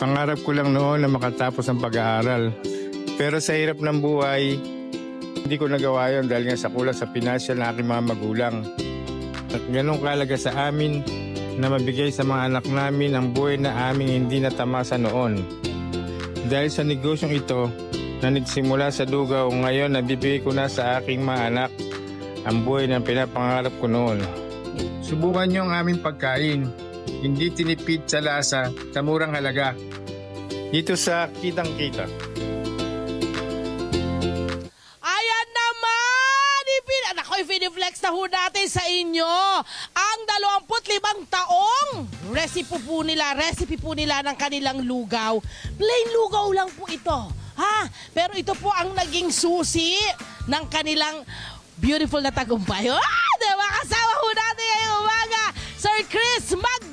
Pangarap ko lang noon na makatapos ang pag-aaral. Pero sa hirap ng buhay, hindi ko nagawa yon dahil nga sa kulang sa pinansyal ng aking mga magulang. At ganun kalaga sa amin na mabigay sa mga anak namin ang buhay na aming hindi natamasa noon. Dahil sa negosyong ito na nagsimula sa lugaw, ngayon nabibigay ko na sa aking mga anak ang buhay na pinapangarap ko noon. Subukan niyo ang aming pagkain. Hindi tinipid sa lasa, sa murang halaga. Dito sa Kitang Kita. Ayan naman! Ipin Ako, i-flex na ho natin sa inyo ang 25 taong recipe po nila, recipe po nila ng kanilang lugaw. Plain lugaw lang po ito. Ha? Pero ito po ang naging susi ng kanilang beautiful na tagumpay. Ah! Diba? Kasama ho natin ngayong umaga, Sir Chris Magdangal.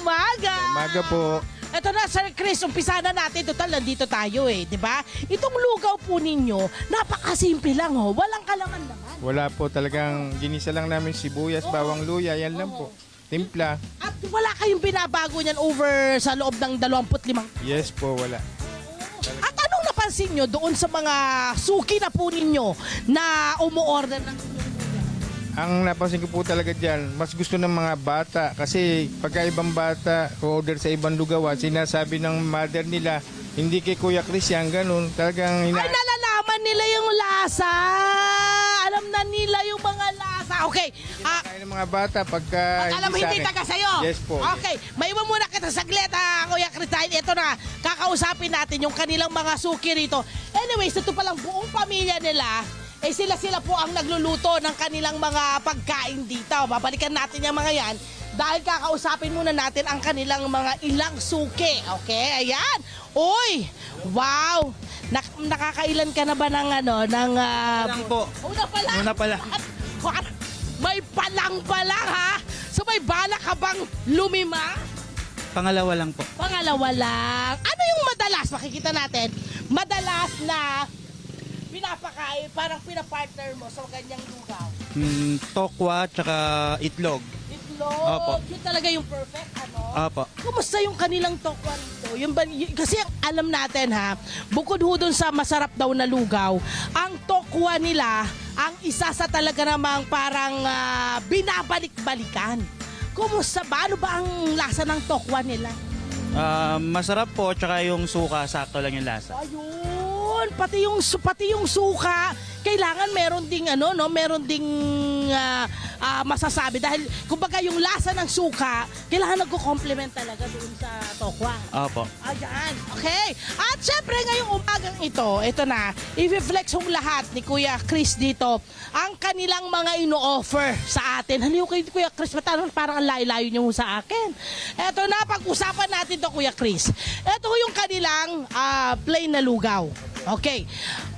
Umaga. Umaga po. Ito na, Sir Chris, umpisa na natin. Total, nandito tayo eh, di ba? Itong lugaw po ninyo, napakasimple lang ho. Walang kalaman naman. Wala po talagang ginisa lang namin sibuyas, bawang luya, yan lang po. Timpla. At wala kayong binabago niyan over sa loob ng 25. Yes po, wala. At anong napansin nyo doon sa mga suki na po ninyo na umu-order ng Ang napansin ko po talaga dyan, mas gusto ng mga bata kasi pagka ibang bata order sa ibang lugawan, sinasabi ng mother nila, hindi kay Kuya Chris yan, ganun. Talagang Ay, nalalaman nila yung lasa. Alam na nila yung mga lasa. Okay. Ah, Kaya ng mga bata pagka alam mo, sa hindi akin. taga sa'yo. Yes po. Okay, may iwan muna kita saglit, ah, Kuya. Dahil ito na, kakausapin natin yung kanilang mga suki rito. Anyways, ito palang buong pamilya nila, eh sila-sila po ang nagluluto ng kanilang mga pagkain dito. Babalikan natin yung mga yan dahil kakausapin muna natin ang kanilang mga ilang suki. Okay, ayan. Uy, wow. Nak- nakakailan ka na ba ng ano, ng... ah, Palang po. Una pa lang. Una pa lang. At, what? May palang pa lang ha? So may balak ka bang lumima? Pangalawa lang po. Pangalawa lang. Ano yung madalas, makikita natin, madalas na pinapakain, parang pinapartner mo sa ganyang lugaw? Mm, tokwa tsaka itlog. Itlog. Opo. Yun talaga yung perfect, ano? Apo. Kumusta yung kanilang tokwa rito? Yung ba, y- kasi ang alam natin ha, bukod ho dun sa masarap daw na lugaw, ang tokwa nila, ang isa sa talaga namang parang ah, binabalik-balikan. Kumusta ba? Ano ba ang lasa ng tokwa nila? Ah, masarap po tsaka yung suka, sakto lang yung lasa. Ayun, pati yung su- pati yung suka, kailangan meron ding ano no, meron ding ah, ah, masasabi dahil kumbaga yung lasa ng suka, kailangan nagko-complement talaga doon sa tokwa. Apo. Ayan, okay. At syempre ngayong umagang ito, ito na, i-flex yung lahat ni Kuya Chris dito, ang kanilang mga ino-offer sa atin. Yung kay Kuya Chris, parang, parang ang layo-layo niyo sa akin. Ito na, pag-usapan natin to Kuya Chris. Ito yung kanilang ah, plain na lugaw. Okay.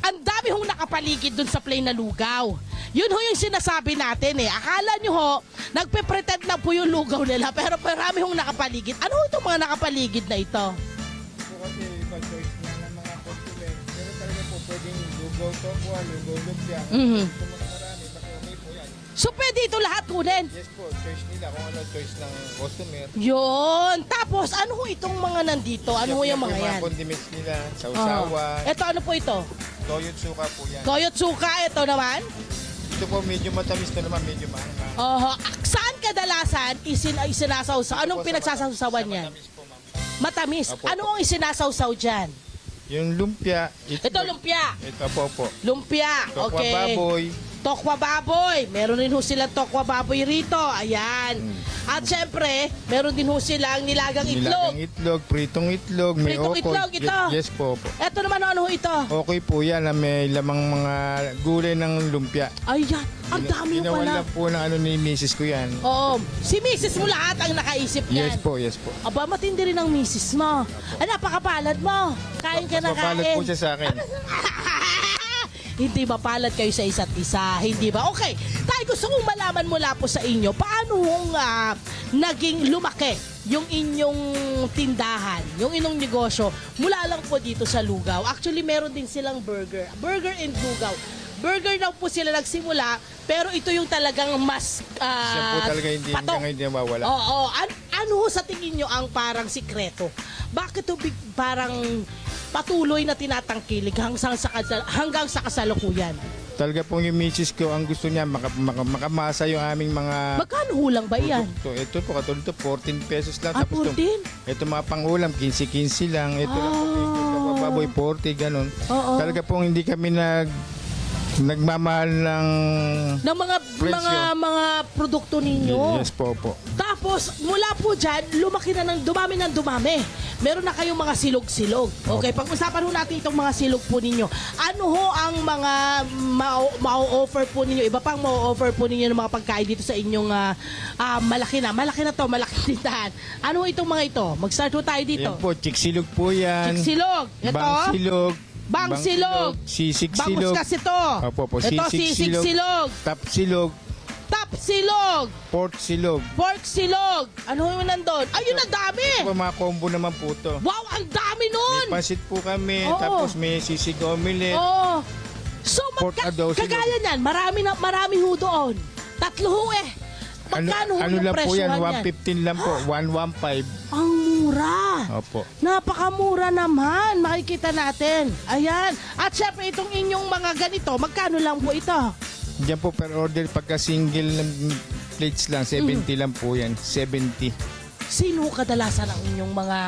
Ang dami hong nakapaligid dun sa plain na lugaw. Yun ho yung sinasabi natin eh. Akala nyo ho, nagpe-pretend lang po yung lugaw nila, pero marami hong nakapaligid. Ano ho itong mga nakapaligid na ito? po kasi iba choice na ng mga customer. Pero talaga po pwedeng lugaw tokwa, lugaw lumpia. Mhm. So pwede ito lahat kunin. Yes po, choice nila kung ano choice ng customer. Yun. Tapos, ano ho itong mga nandito? Ano ho yung mga yan? Mga condiments nila, Oh. sausawa, Ito, ano po ito? toyot suka po yan. Koyotsuka, ito naman. Ito po medyo matamis to naman, medyo maanghang. Oho. Saan kadalasan isin isinasawsaw? Anong Ito pinagsasawsawan matamis, yan? sa Matamis po, ma'am. Matamis. Opo, Ano ang isinasawsaw dyan? Yung lumpia. Ito, lumpia. Ito po po. Lumpia. Tokwa Okay. baboy. Tokwa baboy. Meron din ho silang tokwa baboy rito. Ayan. At syempre, meron din ho silang nilagang itlog. Nilagang itlog, pritong itlog, may Pritong okol. itlog, ito. Ye- Yes po po. Ito naman ano ho ito? Okay po yan na may lamang mga gulay ng lumpia. Ayan. Ang dami ho Ginawan pala. lang po ng ano ni misis ko yan. Oo. Si misis mo lahat ang nakaisip niyan. Yes po, yes po. Aba, matindi rin ang misis mo. Ay, napakapalad mo. Kain ka na Mapapalat kain. po siya sa akin. Hindi ba palad kayo sa isa't isa? Hindi ba? Okay. Tayo gusto kong malaman mula po sa inyo, paano hong ah, naging lumaki yung inyong tindahan, yung inyong negosyo, mula lang po dito sa Lugaw. Actually, meron din silang burger. Burger and Lugaw. burger lang po sila nagsimula, pero ito yung talagang mas ah, Siya po talaga hindi, patok. hanggang hindi nawawala. Oo. An- ano sa tingin nyo ang parang sikreto? Bakit to big, parang patuloy na tinatangkilig hanggang sa, hanggang sa kasalukuyan? Talaga pong yung misis ko, ang gusto niya, maka, maka- makamasa yung aming mga Magkano ho lang ba yan? produkto. Ito po, katulad ito, 14 pesos lang. Ah, Tapos 14? Ito mga pangulam, 15-15 lang. Ito lang po, Ah. baboy, 40, ganun. Oo. Talaga pong hindi kami nag nagmamahal ng ng mga Presyo. mga mga produkto ninyo. Yes po po. Tapos mula po dyan, lumaki na ng dumami ng dumami. Meron na kayong mga silog-silog. Okay, pag-usapan ho natin itong mga silog po ninyo. Ano ho ang mga ma- ma-offer po ninyo? Iba pang ma-offer po ninyo ng mga pagkain dito sa inyong ah, ah, malaki na. Malaki na to, malaki tindahan. Ano ho itong mga ito? Mag-start ho tayo dito. Yan po, chiksilog po yan. Chiksilog. Ito. Bangsilog. Bangsilog. Sisig Bangus silog. kasi to. Opo po, Ito, sisig silog. silog. Tap silog. Pork silog. Pork silog. Ano yung nandun? Ayun, ang dami. Ito po, mga combo naman po to. Wow, ang dami nun. May pansit po kami, Oo. tapos may sisig omelet. Oh. So, Pork magka- adobo silog. kagaya niyan, marami na marami ho doon. Tatlo ho eh. Ano, Magkano ho ano yung lang po yan? yan? 115 lang po. 115. Ang mura. Opo. Napakamura naman. Makikita natin. Ayan. At syempre, itong inyong mga ganito, magkano lang po ito? Diyan po per order pagka single ng plates lang, 70 lang po yan. 70. Sino kadalasan ang inyong mga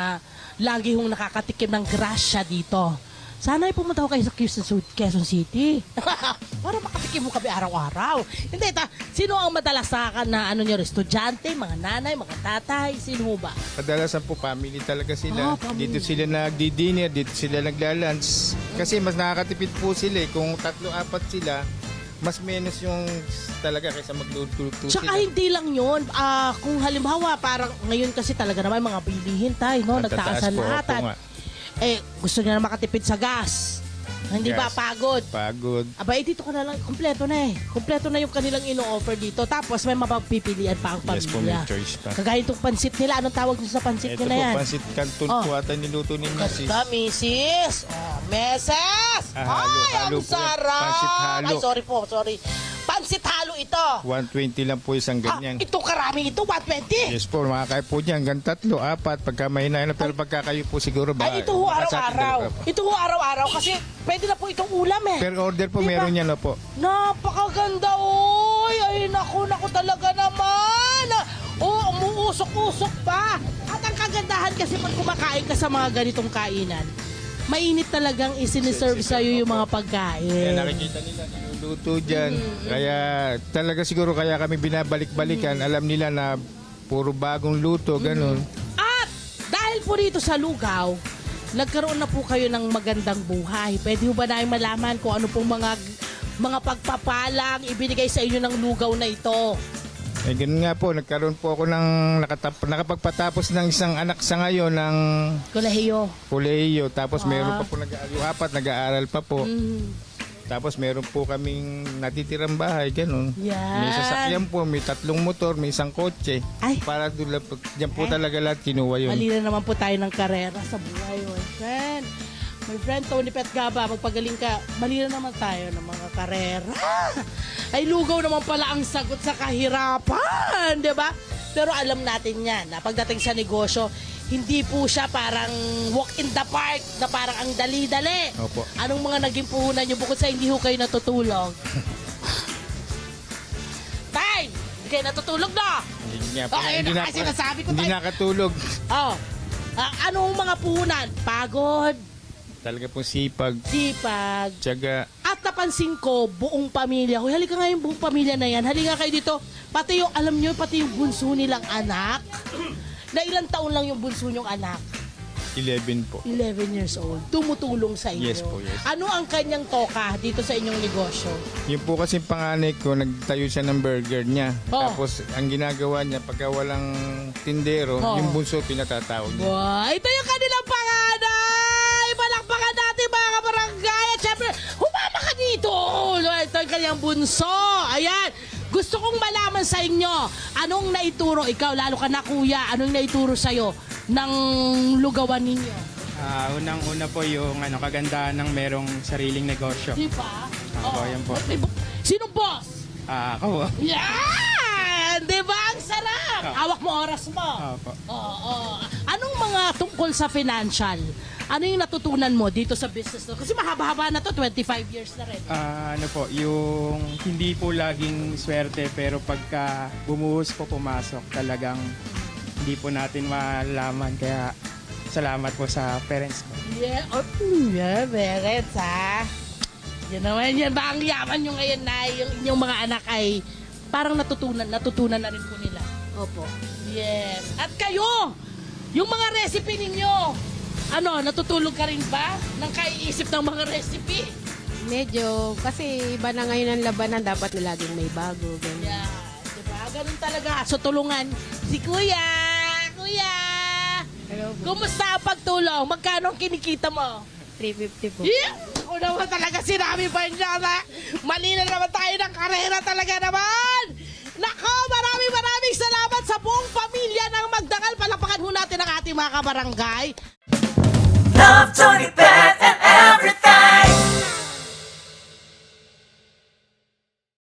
lagi hong nakakatikim ng grasya dito? Sana ay pumunta ko kayo sa Quezon Su- Quezon City. Para makatikim mo kami araw-araw. Hindi, ta, sino ang madalas sa na ano nyo, estudyante, mga nanay, mga tatay, sino ba? Kadalasan po family talaga Ah, sila. family. Dito sila nagdi-dinner, dito sila nagla-lunch. Kasi mas nakakatipid po sila eh. Kung tatlo, apat sila, mas menos yung talaga kaysa magluto Tsaka sila. hindi lang yun. Ah, kung halimbawa, parang ngayon kasi talaga naman mga bilihin tayo, no? Ang Nagtaas tataas ang po, lahat. opo At. Eh, gusto niya na makatipid sa gas. Hindi ba Gas. pagod? Pagod. Aba, eh, dito ka na lang. Kompleto na eh. Kompleto na yung kanilang ino-offer dito. Tapos may mapagpipilian pa ang Yes po, may pamilya. choice pa. Kagaya itong pansit nila. Anong tawag nyo sa pansit Ito nila po, yan? pansit canton Oh. po ata niluto ni Mrs. Ganda, misis. Oh, meses. Ah, halo, Ay, halo ang po yan. sarap. Pansit halo. Ay, sorry po, sorry. Pansit halo ito. 120 lang po isang Ah, ganyan. ito karami ito, 120. Yes po, makakaya po dyan. Hanggang tatlo, apat, pagka mahina na. Pero pagka kayo po siguro ba? Ay, ito ho baka sa atin araw-araw. po. Ito ho araw-araw kasi pwede na po itong ulam eh. Per order po, Diba? meron yan na po. Napakaganda, oy! Ay, naku, naku talaga naman! Oh, umuusok-usok pa! At ang kagandahan kasi pag kumakain ka sa mga ganitong kainan, mainit talagang isiniserve sa'yo yung mga Kaya pagkain. nakikita nila, niluluto dyan. Mm. Kaya talaga siguro kaya kami binabalik-balikan. Mm. Alam nila na puro bagong luto, ganun. At dahil po dito sa lugaw, nagkaroon na po kayo ng magandang buhay. Pwede ho ba namin malaman kung ano pong mga mga pagpapalang ibinigay sa inyo ng lugaw na ito? Eh, ganun nga po, nagkaroon po ako ng nakatap, nakapagpatapos ng isang anak sa ngayon ng Kolehiyo. kolehiyo. Tapos Ah. meron pa po nag yung apat, nag-aaral pa po. Mm, Tapos meron po kaming natitirang bahay, ganun. yan. May sasakyan po, may tatlong motor, may isang kotse. Ay. Para doon lang po, dyan po Eh. talaga lahat kinuha yun. Mali na naman po tayo ng karera sa buhay, my friend. My friend Tony Pet Gaba, magpagaling ka. Mali na naman tayo ng mga karera. Ay, lugaw naman pala ang sagot sa kahirapan, di ba? Pero alam natin yan, na pagdating sa negosyo, hindi po siya parang walk in the park na parang ang dali-dali. Opo. Anong mga naging puhunan nyo bukod sa hindi ho kayo natutulog? Tay! Hindi kayo natutulog na! Hindi nga po. Oh, ayun na nga sinasabi ko, Hindi tay. nakatulog. Oh, ah, anong mga puhunan? Pagod, Talaga po sipag, sipag. tiyaga. At napansin ko, buong pamilya ko. Halika nga yung buong pamilya na yan. Halika kayo dito. Pati yung, alam nyo, pati yung bunso nilang anak. Na ilang taon lang yung bunso nyong anak? 11 po. 11 years old. Tumutulong sa inyo. Yes po, yes. Ano ang kanyang toka dito sa inyong negosyo? Yung po kasi panganay ko, nagtayo siya ng burger niya. Oh. Tapos ang ginagawa niya, pagka walang tindero, Oh. yung bunso pinatatawag niya. Wow, ito yung kanilang yung bunso! Ayan! Gusto kong malaman sa inyo, anong naituro, ikaw lalo ka na kuya, anong naituro sa'yo ng lugawan ninyo? Ah, unang-una po yung ano kagandahan ng merong sariling negosyo. Di ba? Opo, yan po. May bu- Sinong boss? Ah, ako. Yan! Di ba? Ang sarap! Hawak mo oras mo. Opo. Oo. Anong mga tungkol sa financial? Ano yung natutunan mo dito sa business to? Kasi mahaba-haba na to, 25 years na rin. Ah, ano po, yung hindi po laging swerte pero pagka bumuhos po pumasok talagang hindi po natin malaman kaya salamat po sa parents ko. Yeah, oh, yeah, Beret, ha? Yan naman yan ba ang yaman nyo ngayon na yung inyong mga anak ay parang natutunan, natutunan na rin po nila. Opo. Yes. At kayo, yung mga recipe ninyo, ano, natutulog ka rin ba ng kaiisip ng mga recipe? Medyo, kasi iba na ngayon ang labanan, dapat na laging may bago. Ganun. Yeah, diba? Ganun talaga. So, tulungan si Kuya! Kuya! Hello po. Kumusta ang pagtulong? Magkano ang kinikita mo? 350 po. Yeah! Ako naman talaga sinabi pa niya na mali na naman tayo ng karera talaga naman! Nako, maraming maraming salamat sa buong pamilya ng Magdangal. Palapakan ho natin ang ating mga kabarangay. Love, Tony Bennett, and everything.